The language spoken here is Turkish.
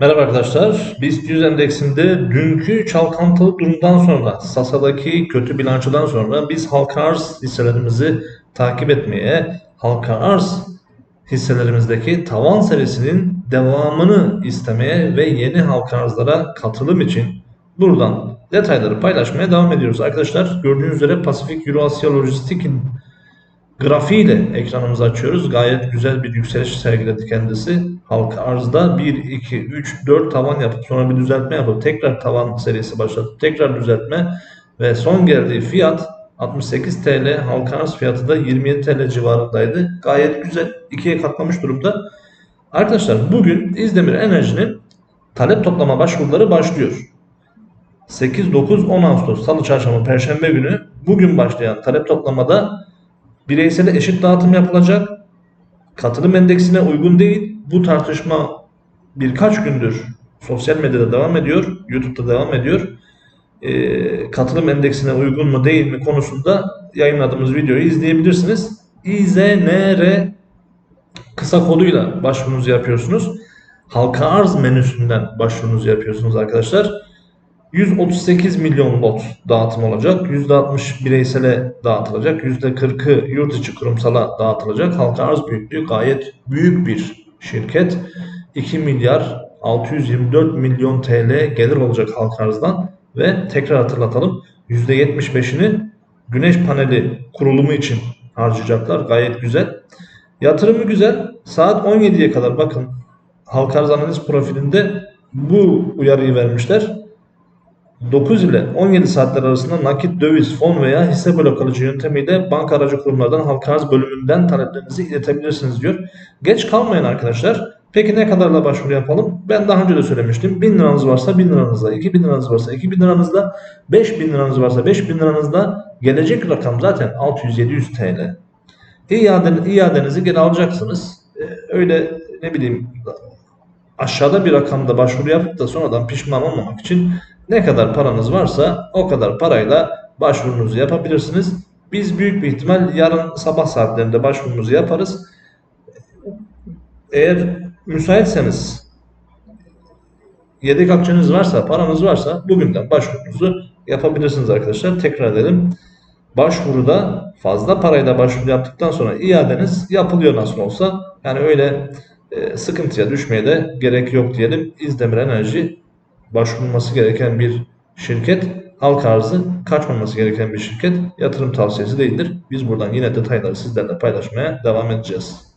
Merhaba arkadaşlar. BIST 100 endeksinde dünkü çalkantılı durumdan sonra, Sasa'daki kötü bilançodan sonra biz halka arz hisselerimizi takip etmeye, halka arz hisselerimizdeki tavan serisinin devamını istemeye ve yeni halka arzlara katılım için buradan detayları paylaşmaya devam ediyoruz. Arkadaşlar gördüğünüz üzere Pasifik Euro Asya Lojistik'in grafiğiyle ekranımızı açıyoruz. Gayet güzel bir yükseliş sergiledi kendisi. Halka arzda 1, 2, 3, 4 tavan yapıp sonra bir düzeltme yapıp tekrar tavan serisi başlatıp tekrar düzeltme ve son geldiği fiyat 68 TL halka arz fiyatı da 27 TL civarındaydı. Gayet güzel. ikiye katlamış durumda. Arkadaşlar bugün İzdemir Enerji'nin talep toplama başvuruları başlıyor. 8, 9, 10 Ağustos Salı, Çarşamba, Perşembe günü bugün başlayan talep toplamada bireysele eşit dağıtım yapılacak. Katılım endeksine uygun değil. Bu tartışma birkaç gündür sosyal medyada devam ediyor. YouTube'da devam ediyor. Ee, katılım endeksine uygun mu değil mi konusunda yayınladığımız videoyu izleyebilirsiniz. İZNR kısa koduyla başvurunuzu yapıyorsunuz. Halka arz menüsünden başvurunuzu yapıyorsunuz arkadaşlar. 138 milyon lot dağıtım olacak. %60 bireysele dağıtılacak. %40'ı yurt içi kurumsala dağıtılacak. Halka arz büyüklüğü gayet büyük bir şirket. 2 milyar 624 milyon TL gelir olacak halka arzdan ve tekrar hatırlatalım %75'ini güneş paneli kurulumu için harcayacaklar. Gayet güzel. Yatırımı güzel. Saat 17'ye kadar bakın halka arz analiz profilinde bu uyarıyı vermişler. 9 ile 17 saatler arasında nakit, döviz, fon veya hisse blokalıcı yöntemiyle banka aracı kurumlardan halka arz bölümünden taleplerinizi iletebilirsiniz diyor. Geç kalmayın arkadaşlar. Peki ne kadarla başvuru yapalım? Ben daha önce de söylemiştim. 1000 liranız varsa 1000 liranızla, 2000 liranız varsa 2000 liranızla, 5000 liranız varsa 5000 liranızla gelecek rakam zaten 600-700 TL. İade, iadenizi geri alacaksınız. Ee, öyle ne bileyim aşağıda bir rakamda başvuru yapıp da sonradan pişman olmamak için ne kadar paranız varsa o kadar parayla başvurunuzu yapabilirsiniz. Biz büyük bir ihtimal yarın sabah saatlerinde başvurumuzu yaparız. Eğer müsaitseniz yedek akçeniz varsa, paranız varsa bugünden başvurunuzu yapabilirsiniz arkadaşlar. Tekrar edelim. Başvuruda fazla parayla başvuru yaptıktan sonra iadeniz yapılıyor nasıl olsa. Yani öyle e, sıkıntıya düşmeye de gerek yok diyelim. İzdemir Enerji başvurulması gereken bir şirket. Halk arzı kaçmaması gereken bir şirket. Yatırım tavsiyesi değildir. Biz buradan yine detayları sizlerle paylaşmaya devam edeceğiz.